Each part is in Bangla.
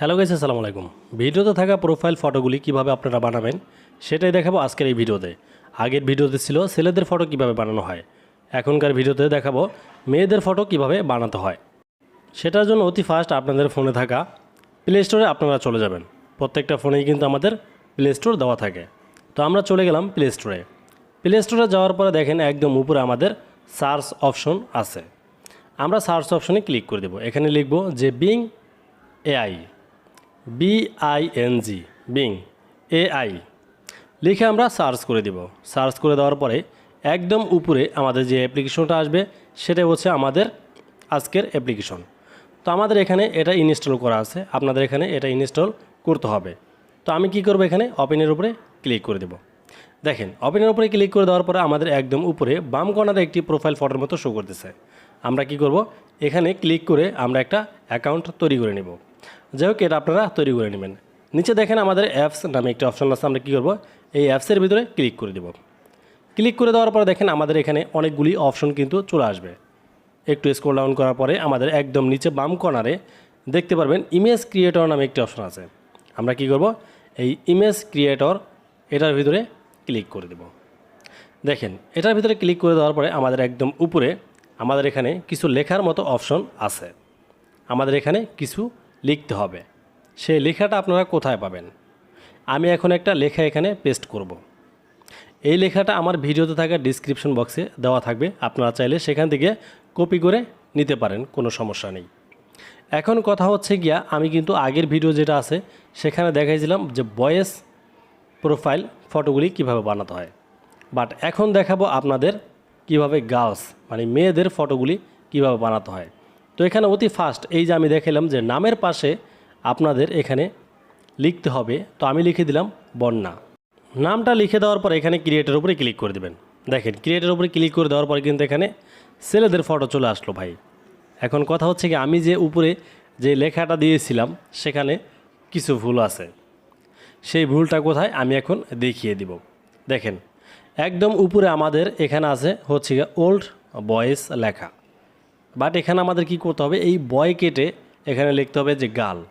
হ্যালো গাইস আসসালামু আলাইকুম। ভিডিওতে থাকা প্রোফাইল ফটোগুলি কীভাবে আপনারা বানাবেন, সেটাই দেখাবো আজকের এই ভিডিওতে। আগের ভিডিওতে ছিল ছেলেদের ফটো কীভাবে বানানো হয়। এখনকার ভিডিওতে দেখাবো মেয়েদের ফটো কীভাবে বানাতে হয়। সেটার জন্য অতি ফাস্ট আপনাদের ফোনে থাকা প্লে স্টোরে আপনারা চলে যাবেন। প্রত্যেকটা ফোনেই কিন্তু আমাদের প্লে স্টোর দেওয়া থাকে। তো আমরা চলে গেলাম প্লে স্টোরে প্লে স্টোরে যাওয়ার পরে দেখেন একদম উপরে আমাদের সার্চ অপশন আছে। আমরা সার্চ অপশনে ক্লিক করে দেবো। এখানে লিখব যে Bing AI B I N G Bing AI লিখে আমরা সার্চ করে দিব। সার্চ করে দেওয়ার পরে একদম উপরে আমাদের যে অ্যাপ্লিকেশনটা আসবে সেটা হচ্ছে আমাদের আজকের অ্যাপ্লিকেশন তো আমাদের এখানে এটা ইনস্টল করা আছে। আপনাদের এখানে এটা ইনস্টল করতে হবে। তো আমি কি করব এখানে? ওপেনের উপরে ক্লিক করে দেব। দেখেন ওপেনের উপরে ক্লিক করে দেওয়ার পরে আমাদের একদম উপরে বাম কর্নারে একটি প্রোফাইল ফটোর মতো শো করতেছে। আমরা কি করব? এখানে ক্লিক করে আমরা একটা অ্যাকাউন্ট তৈরি করে নেব। যাই হোক, এটা আপনারা তৈরি করে নেবেন। নিচে দেখেন আমাদের অ্যাপস নামে একটি অপশন আছে, আমরা কী করব? এই অ্যাপসের ভিতরে ক্লিক করে দেব। ক্লিক করে দেওয়ার পরে দেখেন আমাদের এখানে অনেকগুলি অপশন কিন্তু চলে আসবে। একটু স্ক্রল ডাউন করার পরে আমাদের একদম নিচে বাম কর্নারে দেখতে পারবেন ইমেজ ক্রিয়েটর নামে একটি অপশন আছে। আমরা কি করব? এই ইমেজ ক্রিয়েটর এটার ভিতরে ক্লিক করে দেব। দেখেন, এটার ভিতরে ক্লিক করে দেওয়ার পরে আমাদের একদম উপরে আমাদের এখানে কিছু লেখার মতো অপশন আছে। আমাদের এখানে কিছু লিখতে হবে। সেই লেখাটা আপনারা কোথায় পাবেন? আমি এখন একটা লেখা এখানে পেস্ট করব। এই লেখাটা আমার ভিডিওতে থাকা ডিসক্রিপশন বক্সে দেওয়া থাকবে। আপনারা চাইলে সেখান থেকে কপি করে নিতে পারেন, কোনো সমস্যা নেই। এখন কথা হচ্ছে গিয়া, আমি কিন্তু আগের ভিডিও যেটা আছে, সেখানে দেখাইছিলাম যে বয়েস প্রোফাইল ফটোগুলি কীভাবে বানাতে হয়। বাট এখন দেখাবো আপনাদের কীভাবে গার্লস মানে মেয়েদের ফটোগুলি কীভাবে বানাতে হয়। তো এখানে অতি ফাস্ট এই যে আমি দেখালাম যে নামের পাশে আপনাদের এখানে লিখতে হবে। তো আমি লিখে দিলাম বন্যা। নামটা লিখে দেওয়ার পর এখানে ক্রিয়েটের উপরে ক্লিক করে দেবেন। দেখেন ক্রিয়েটের উপরে ক্লিক করে দেওয়ার পর কিন্তু এখানে ছেলেদের ফটো চলে আসলো ভাই। এখন কথা হচ্ছে কি, আমি যে উপরে যে লেখাটা দিয়েছিলাম, সেখানে কিছু ভুল আছে। সেই ভুলটা কোথায়, আমি এখন দেখিয়ে দিব। দেখেন, একদম উপরে আমাদের এখানে আছে হচ্ছে ওল্ড বয়েস লেখা। বাট এখানে আমাদের কি করতে হবে? এই বয় কেটে এখানে লিখতে হবে যে গাল।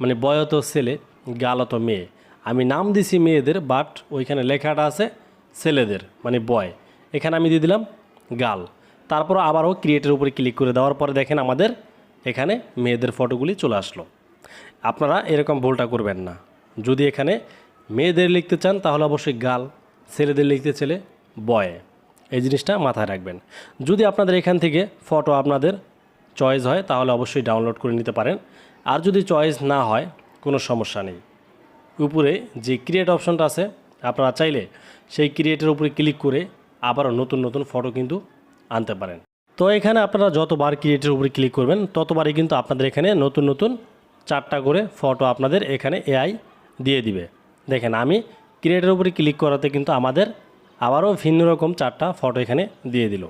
মানে বয়ত ছেলে, গাল গালত মেয়ে। আমি নাম দিছি মেয়েদের বাট ওইখানে লেখাটা আছে ছেলেদের মানে বয়। এখানে আমি দিয়ে দিলাম গাল। তারপর আবারও ক্রিয়েটের উপরে ক্লিক করে দেওয়ার পরে দেখেন আমাদের এখানে মেয়েদের ফটোগুলি চলে আসলো। আপনারা এরকম ভুলটা করবেন না। যদি এখানে মেয়েদের লিখতে চান, তাহলে অবশ্যই গাল, ছেলেদের লিখতে ছেলে, বয়। এই জিনিসটা মাথায় রাখবেন। যদি আপনাদের এখান থেকে ফটো আপনাদের চয়েস হয়, তাহলে অবশ্যই ডাউনলোড করে নিতে পারেন। আর যদি চয়েস না হয়, কোনো সমস্যা নেই। উপরে যে ক্রিয়েট অপশনটা আছে, আপনারা চাইলে সেই ক্রিয়েটের উপরে ক্লিক করে আবারও নতুন নতুন ফটো কিন্তু আনতে পারেন। তো এখানে আপনারা যতবার ক্রিয়েটের উপরে ক্লিক করবেন, ততবারই কিন্তু আপনাদের এখানে নতুন নতুন চারটা করে ফটো আপনাদের এখানে এআই দিয়ে দিবে। দেখেন, আমি ক্রিয়েটের উপরে ক্লিক করাতে কিন্তু আমাদের আবারও ভিন্ন রকম চারটা ফটো এখানে দিয়ে দিল।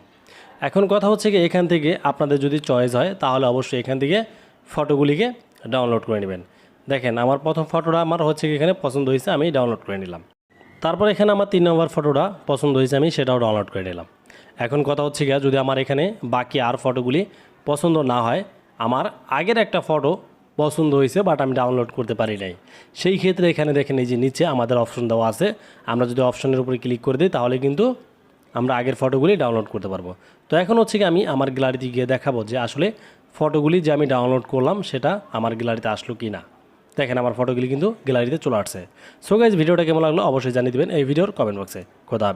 এখন কথা হচ্ছে কি, এখান থেকে আপনাদের যদি চয়েস হয়, তাহলে অবশ্যই এখান থেকে ফটোগুলিকে ডাউনলোড করে নেবেন। দেখেন, আমার প্রথম ফটোটা আমার হচ্ছে কি, এখানে পছন্দ হয়েছে, আমি ডাউনলোড করে নিলাম। তারপর এখানে আমার তিন নম্বর ফটোটা পছন্দ হয়েছে, আমি সেটাও ডাউনলোড করে নিলাম। এখন কথা হচ্ছে গিয়া যদি আমার এখানে বাকি আর ফটোগুলি পছন্দ না হয়, আমার আগের একটা ফটো পছন্দ হয়েছে বাট আমি ডাউনলোড করতে পারি নাই। সেই ক্ষেত্রে এখানে দেখেন এই যে নিচে আমাদের অপশন দেওয়া আছে। আমরা যদি অপশনের উপরে ক্লিক করে দিই, তাহলে কিন্তু আমরা আগের ফটোগুলি ডাউনলোড করতে পারব। তো এখন হচ্ছে কি আমি আমার গ্যালারিতে গিয়ে দেখাবো যে আসলে ফটোগুলি যে আমি ডাউনলোড করলাম, সেটা আমার গ্যালারিতে আসলো কি না দেখেন আমার ফটোগুলি কিন্তু গ্যালারিতে চলে আসছে। সো গাইজ ভিডিওটা কেমন লাগল অবশ্যই জানিয়ে দেবেন। এই ভিডিওর কমেন্ট বক্সে খোদা